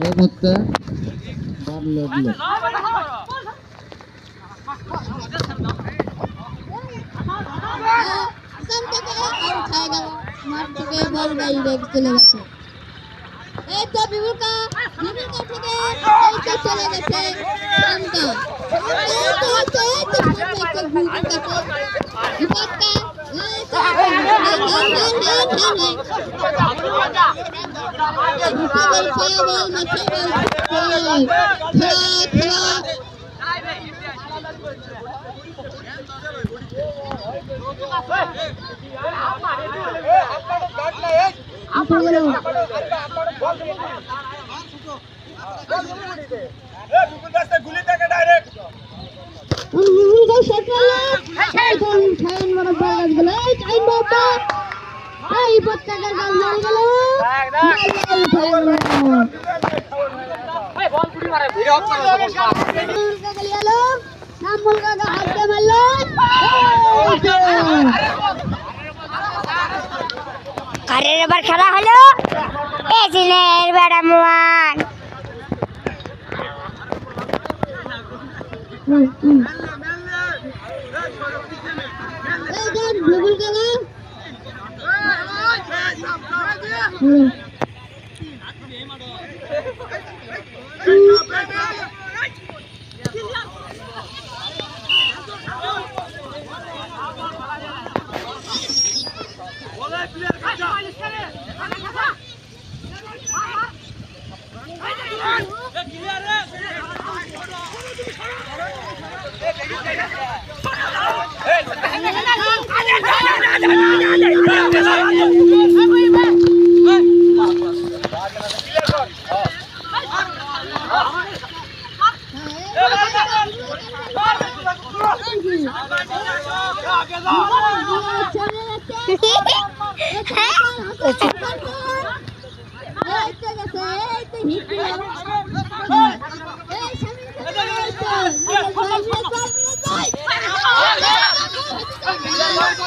এই মুহূর্তে বল লাগল হয়ে মাঠ থেকে বল বাইরে গেল বিভুকা শট গো এখন খাইন মারা গাছ গেল এই খাইন বাবা এই পত্তাকার গাছ জল গেল কারের এবার খেলা হলো। এ জিনের বেড়া মোয়ান হুম হুম। গান ভুল গেল চলে যাচ্ছে এই তো গেছে এই তো হিট এই Ah!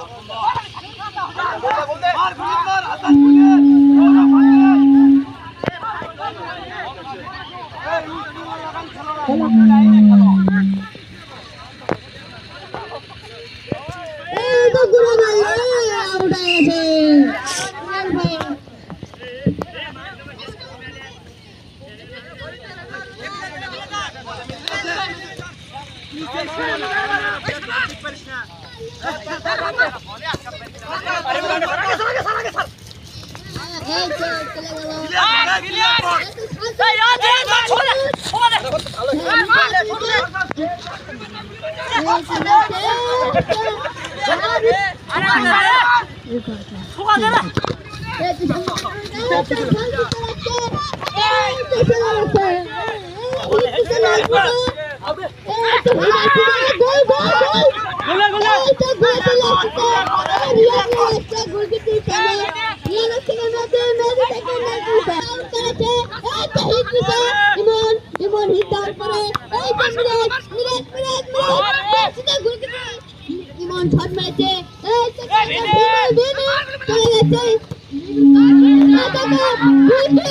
Allah. গুলো মারলো আউট হয়ে গেছে এই তো চলে গেল ইমন ইমন হিট দেওয়ার পরে এই তো মিরাজ মিরাজ মিরাজ মিরাজ সেটা গোলকিপার ইমন শট মেরেছে এই তো বিনু বিনু চলে গেছে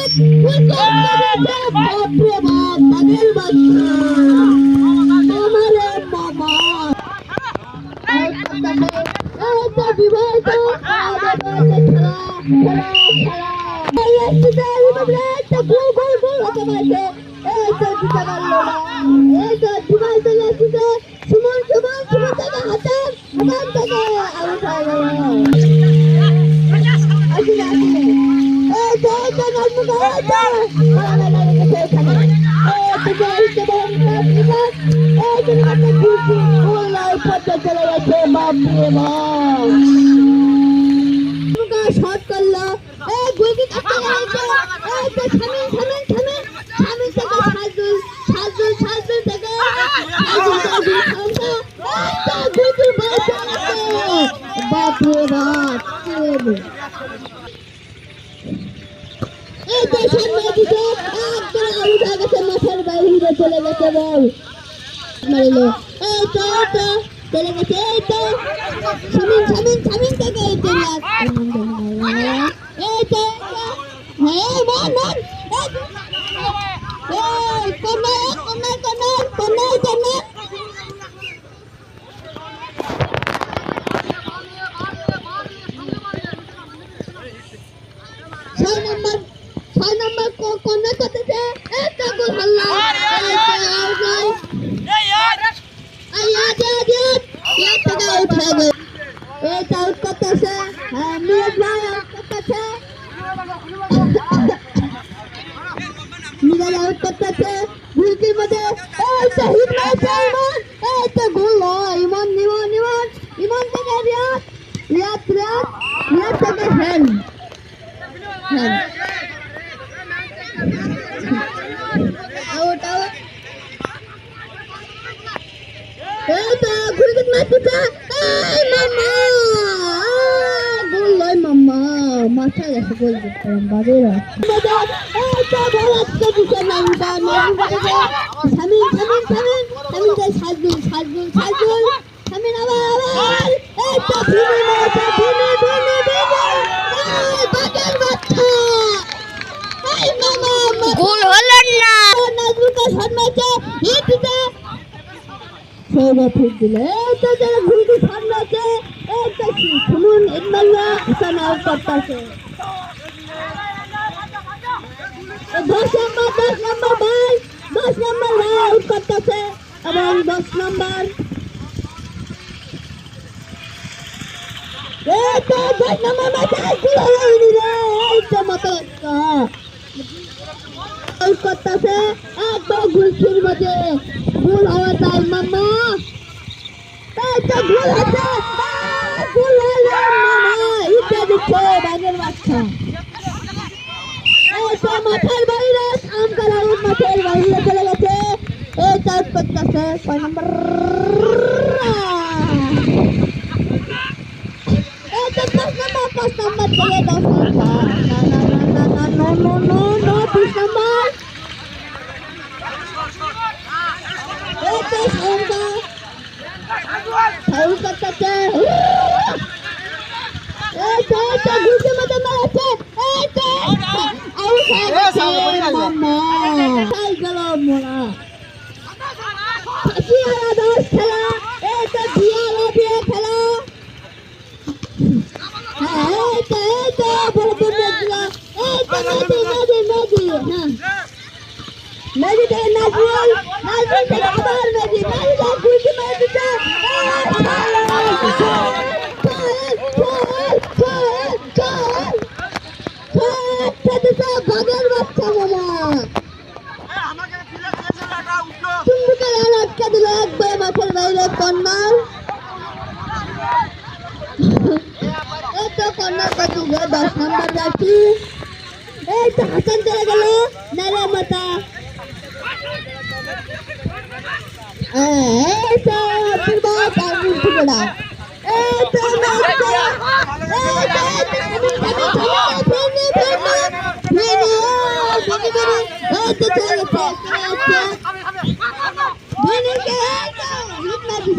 Come on, come come on, come এই তো ভালো লাগে গেছে এখানে এই তো জয়িত বন্ধন বিভাগ এই তো একটা খুশি গোল্লার পথে চলে গেছে বাপ রে বাপ শর্ট করল এই গুলকি কাটতে গেছে এই তো থামেন থামেন থামেন থামেন থেকে সাজুল সাজুল সাজুল থেকে সাজুল সাজুল খাওয়া এই তো গুলকির বয়স আছে বাপ রে বাপ কি বলব? এই তো সামনে দিকে একদম আউট হয়ে গেছে মাঠের বাইরে চলে গেছে বল মারিলো এই তো এই তো চলে গেছে এই তো সামিন সামিন সামিন থেকে এই তো লাগ এই তো হ্যাঁ মান মান এই corner corner corner corner corner ছয় নম্বর ছয় নম্বর কর্নার করতেছে একটা গোল হাল্লা এই তো আউট লাইন আইয়া দে দে ইয়া থেকে আউট হয়ে গেল এই তো আউট করতেছে হ্যাঁ মিরাজ ভাই আউট করতেছে মিরাজ আউট করতেছে গুলকির মধ্যে এই তো হিট মারছে ইমন এই তো গোল হয় ইমন ইমন ইমন ইমন থেকে রিয়াদ রিয়াদ রিয়াদ রিয়াদ থেকে হ্যান্ড হ্যান্ড আউট আউট এই তো গুলকির মারতেছে এই মামা গোল লয় মামা মাথা গেছে গোল দিতে বাবেরা এই তো বল আজকে দিছে নামটা নামটা সামিন সামিন সামিন সামিন যাই সাজুল সাজুল সাজুল সামিন আবার আবার দশ নম্বর আউট করতেছে, এবং দশ নম্বর। করতেছে একবার গুলখির মধ্যে ভুল হওয়া তাই মামা এই ভুল আছে ভুল হলো মামা ইটা দিচ্ছে বাগের বাচ্চা। বাইরে কাম করা আউট মাঠের বাইরে চলে গেছে এই তো আউট করতেছে ছয় নম্বর এই তো পাঁচ নম্বর পাঁচ নম্বর থেকে দশ নম্বর না না না না না নো নো নো নো বিশ নম্বর এই তো সৌন্দা ফাউল করতেছে এই তো এই তো ঘুষে মতো মারাচ্ছে এই তো আউট হয়ে গেছে মামা তাই গেল মোরা জিয়ালা দশ খেলা এই তো জিয়ালা দিয়ে খেলা হ্যাঁ এই তো এই তো বড় বড় মেঘলা এই তো নদী নদী নদী হ্যাঁ নদী থেকে নাজরুল নাজরুল থেকে আবার নদী নদী থেকে ঘুষে মারা দিচ্ছে বাগের বাচ্চা মামা চুম্বুকে আটকে দিল কর্নার এই তো কর্নার পাচ্ছি দশ নম্বর যাচ্ছি এই তো হাসান চলে গেল নারে মাতা এই তো পূর্বা তারপুর টুকরা এই তো মাস্টার এই তো এই তো চলে গেছে ফেনে কে এই তো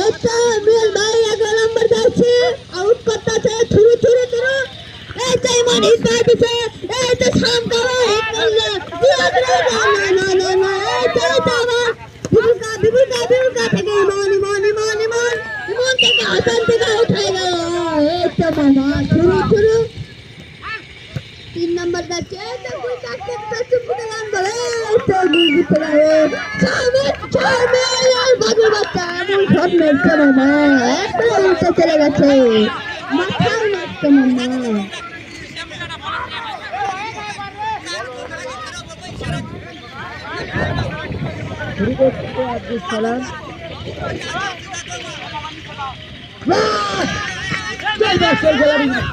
এই তো মিল ভাই এক নম্বর যাচ্ছে আউট করতেছে থুরু থুরু থুরু এই তো ইমান ইসমাইল দিছে, এই তো শাম করো এক নম্বর দিয়া দিও না না না না এই তো এই তো আমার। বিপুকা বিপুকা বিপুকা থেকে ইমান ইমান ইমান ইমান ইমান থেকে হাসান থেকে উঠে গেল। এই তো মামা থুরু থুরু তিন নম্বর যাচ্ছে, এই তো গুল কাটতে তো চুপ করে গান বলে, এই তো গুল গুল করে সামনে সামনে বাবু বাচ্চা আমার ঘর নড়ছে মামা একটা উল্টে চলে গেছে মাথাও নড়ছে মামা আব্দুল সালাম চলবে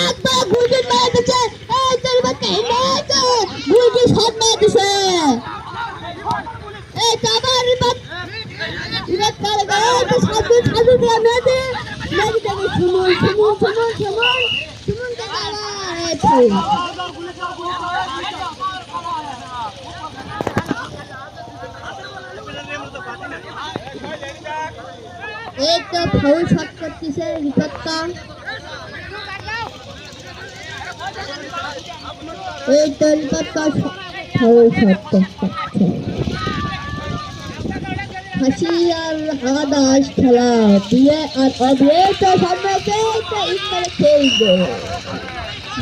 আব্বা গুলি মারতেছে এই তোর এই তাবার বাপ ইরাত কাল গায় তো সাধু সাধু করতেছে বিপত্তা এই তো রিপোর্টটা ফাউল শট করতেছে হাসি আর আদাস খেলা দিয়ে আর অবে তো সামনে ইস্তারে খেলবে।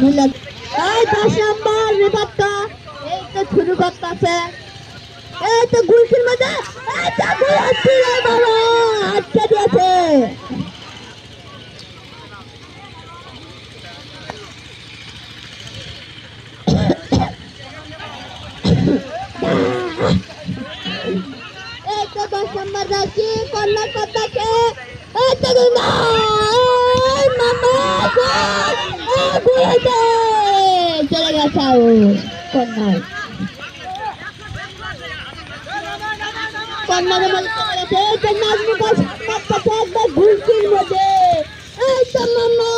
মিলাদ এই তো শুরু করতেছে। এই তো গুলকির মধ্যে এই তো গোল বাবা আটকে দিয়েছে। সম্রাজ্ঞী কন্যা কন্যাকে চলে গেছে কন্যা কন্যাকে বলে চলে গেছে কন্যার মুখে সম্রাজ্ঞী একবার ঘুরকির মধ্যে এই তো মামা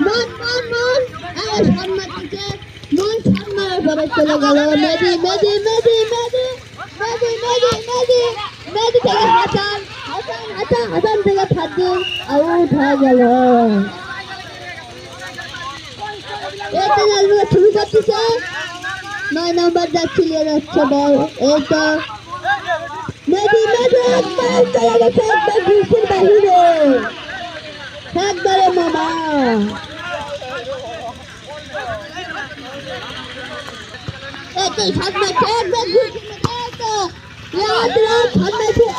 মার মার মার আমার সম্রাজ্ঞীকে পরে চলে গেল মেদি মেদি মেদি মেদি মেদি মেদি মেদি মেদি থেকে হাসান হাসান হাসান হাসান থেকে ফাদিল আউট হয়ে গেল তো নাজমুকা শুরু করতেছে নয় নম্বর যাচ্ছে যাচ্ছে বল এই তো মেদি মেদি একবার চলে গেছে একবার ঘুষের বাহিরে একবারে মামা Pete, hug my dad, hug my dad. Leandro, hug my dad.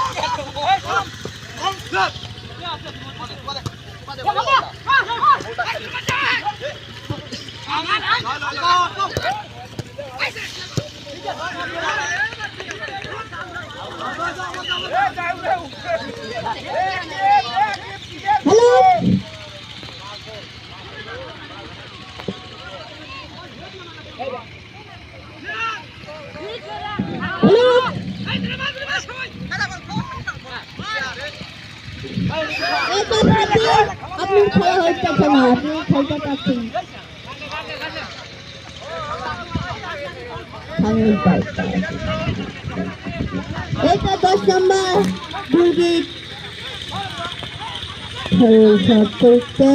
আমার আপনি খেলতে পারছেন এটা দশ নম্বর দুর্গীত খেলসাদ করতে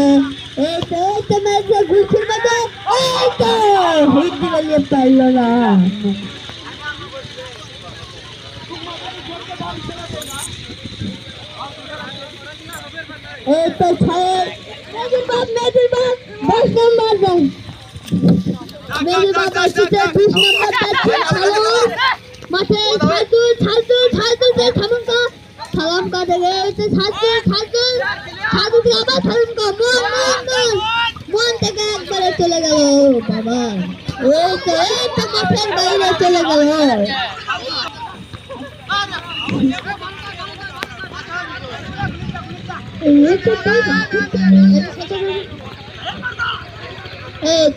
এটা এটা ম্যাচে ঘুরছে মানে এইটা হিট দিলে পারল ছয় মেদির বাপ মেদির বাপ দশ নম্বর দেন মেদির বাপ আসছে বিশ নম্বর যাচ্ছে খেলো মাঠে ছাতুল ছাতুল ছাতুল যে থামুন কা সালাম কা দেবে এই তো ছাতুল ছাতুল ছাতুল থেকে আবার সালাম কা মন মন মন মন থেকে একবারে চলে গেল বাবা এই তো এই তো মাঠের বাইরে চলে গেল এই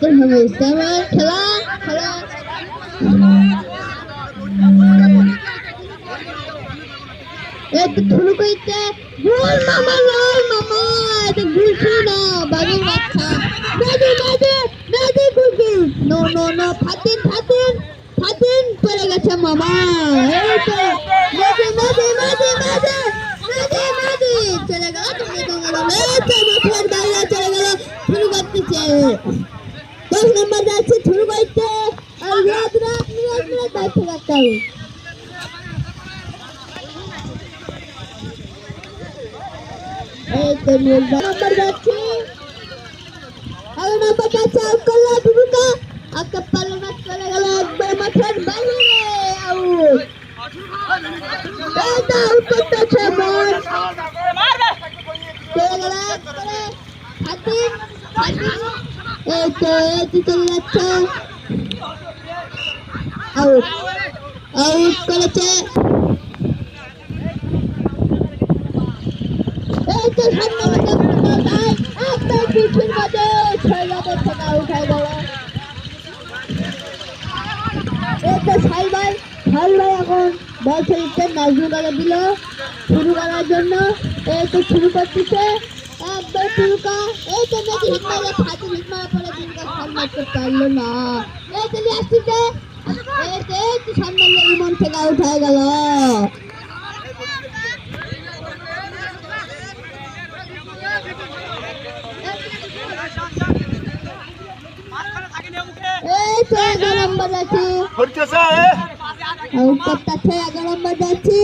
তো হবে সেভেন খেলা খেলা এই তো ধুলু কইতে মামা গোল মামা এটা গুলছি না বাজে বাচ্চা বাজে বাজে বাজে গুলছি নো নো মামা এই তো মাঝে মাঝে মাঝে মাঝে। তুমি তো গেল এই তো মাঠের বাইরে চলে গেল শুরু করতেছে দশ নম্বর যাচ্ছে শুরু করতে আর রাত রাত রাত রাত দায়িত্ব রাখতে হবে এই তো নিয়ে নম্বর যাচ্ছে আর নম্বর যাচ্ছে আউট করল বিভুকা আজকে পারল না চলে গেল একবার মাঠের বাইরে আউট এই তো আউট করতেছে বল চলে গেল একবারে হাতিম হাতিম চলে যাচ্ছে আউট আউট করেছে এই তো সামনে তো সাই ভাই সাই ভাই এখন বল খেলতে নাজমুল দিল শুরু করার জন্য এই শুরু করতেছে একবার শুরুকা এই তো করতে পারল না। এই নিয়ে আসছে তো সামনে ইমন থেকে আউট হয়ে গেল। এই তো এগারো নম্বর আছে আউট করতেছে এগারো নম্বর যাচ্ছি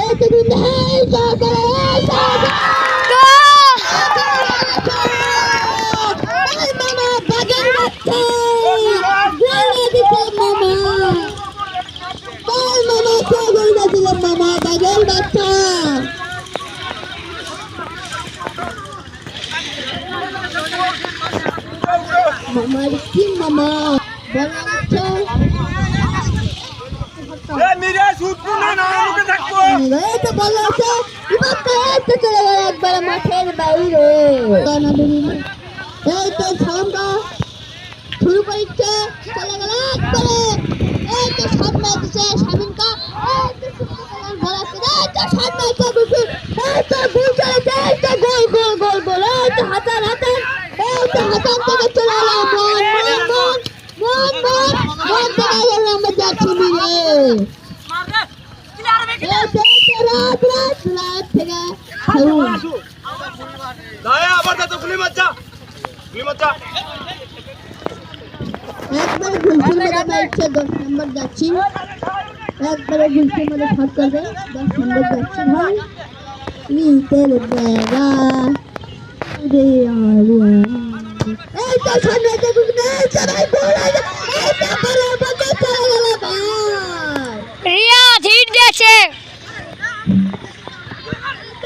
এই তো দুই এই তো এগারো, এই তো এগারো। এই মামা, বাঘের বাচ্চা। গোল দিছে মামা। গোল মামা, কে গোল দিছিল মামা, বাঘের বাচ্চা। মামার কি মামা বল আচ্ছা এই তো বল আছে এবার তো এই তো চলে গেল একবারে মাঠের বাইরে এই তো সামকা শুরু করেছে চলে গেল একবারে সামনে গেল, সামনে গোল গোল গোল এই তো হাতার হাতার এই তো হাতার থেকে চলে গেল মন মন মন মন মন মন থেকে গেল আমরা যাচ্ছি মিলে এই তো এই তো রাত রাত রাত থেকে শুরু একবারে গুলশির মধ্যে মারছে নম্বর যাচ্ছি। একবারে গুলশির মধ্যে শট করবে। দশ নম্বর যাচ্ছি ভাই। নিতের বেলা রে এই তো সামনে দেখুন এই তো ভাই এই তো গোলের মধ্যে চলে গেল ভাই। রিয়াজ হিট দিয়েছে।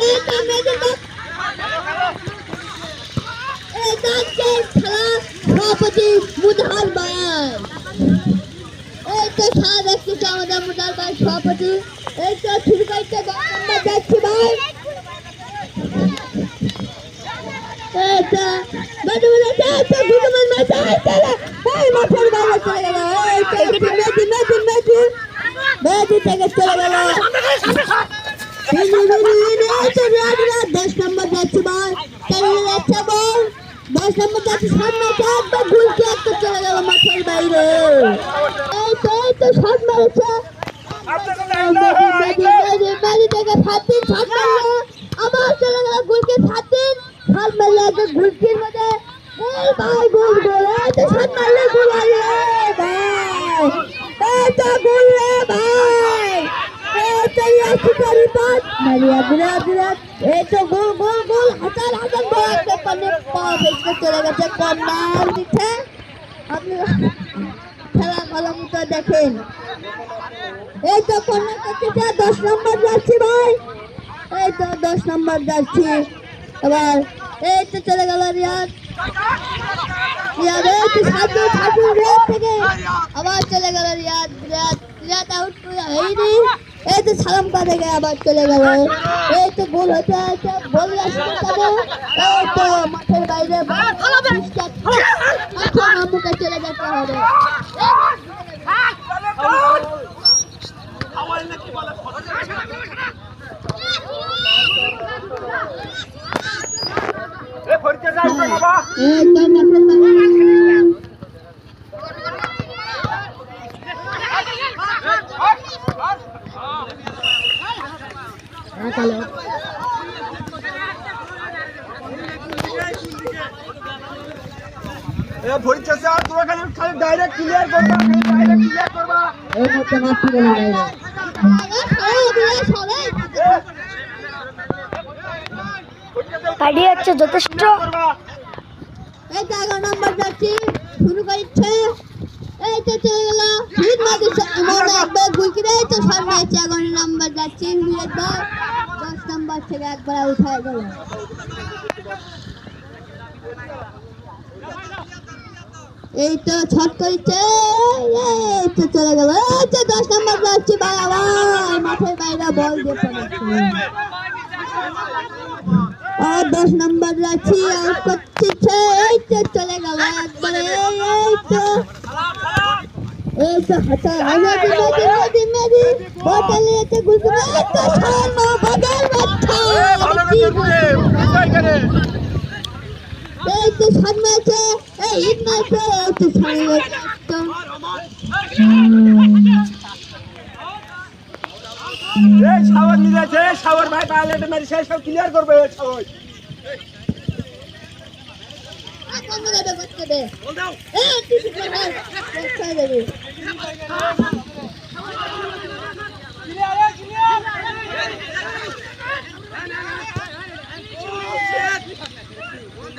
এই তো মেয়েদের এই তো খেলা। সভাপতি মুদার ভাই এই তো খেলা দেখতেছে আমাদের মুদার ভাই সভাপতি এই তো শুরু করতে দশ নম্বর যাচ্ছি ভাই এই তো বেদু একটা চলে গেল মাঠের বাইরে? এই তো, এই চলে গেল গুলকে মধ্যে এই ভাই গোল গোল তো শট গোল ভাই তো ভাই এই বিরাট বিরাট এই তো হাজার হাজার গোল ভেসে চলে গেছে কর্নার দিচ্ছে। আপনি খেলা ভালো মতো দেখেন। এই তো করতেছে দশ নম্বর যাচ্ছি ভাই। এই তো দশ নম্বর যাচ্ছি। এবার এই তো চলে গেল থেকে। আবার চলে গেল রিয়াদ। রিয়াদ রিয়াদ আউট হয়নি এই তো সালাম পাতে গিয়ে আবার চলে গেল। এই তো গোল হতে আছে বল আসতে যাব এই তো মাঠের বাইরে মুখে চলে যেতে হবে আমার নাকি বলে খেলা পরীক্ষা আর তোরা খালি খালি ডাইরেক্ট ক্লিয়ার করবা খালি ডাইরেক্ট ক্লিয়ার করবা এই কাটি হচ্ছে যথেষ্ট। এই এগারো নম্বর যাচ্ছি, শুরু করছে এই তো চলে গেল হিট মাদি মনে একবার গুলকি দেয় তো সামনে এগারো নম্বর যাচ্ছি দল। দশ নম্বর থেকে একবার উঠে গেল। এই তো ছট করছে এই তো চলে গেল। এই তো দশ নম্বর যাচ্ছি বাবা মাঠের বাইরে বল দিয়ে আর দশ নম্বর রাখি আউট করছে এই তো চলে গেল একবারে এই ভালো করে ঘুরে কোথায় গেলে এই তো সামনে আছে এই হিট মারছে এই তো ছাড়ো একদম এই শাওয়ার নিয়ে আছে শাওয়ার ভাই পাইলট মেরে শেষ সব ক্লিয়ার করবে এই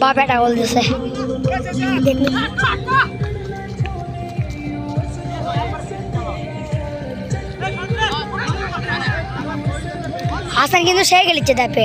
बा बेटा बोल जैसे ಹಾಸನ್ಗಿಂದು ಶೇ ಗೆಲಿಚ್ಚಿದೆ ಪೇ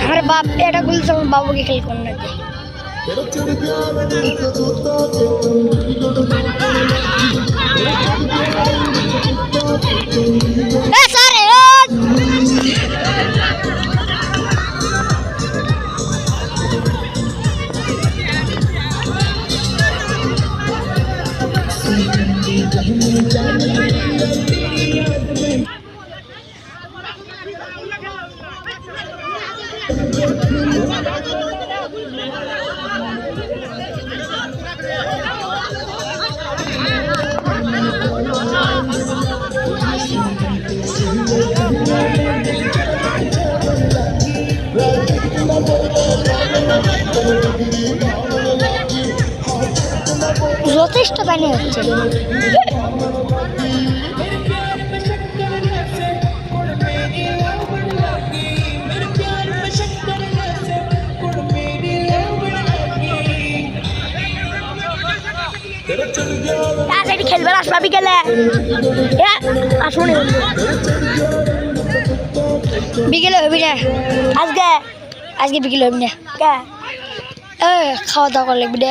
আমার বাপ এটা বলছে আমার বাবুকে খেল কোন না এ সারে যথেষ্ট পানি হচ্ছে। খেলবে আসবা বিকেলে আসুন বিকেলে হবি না? আজকে? আজকে বিকেলে হবি না? খাওয়া দাওয়া করে লাগবে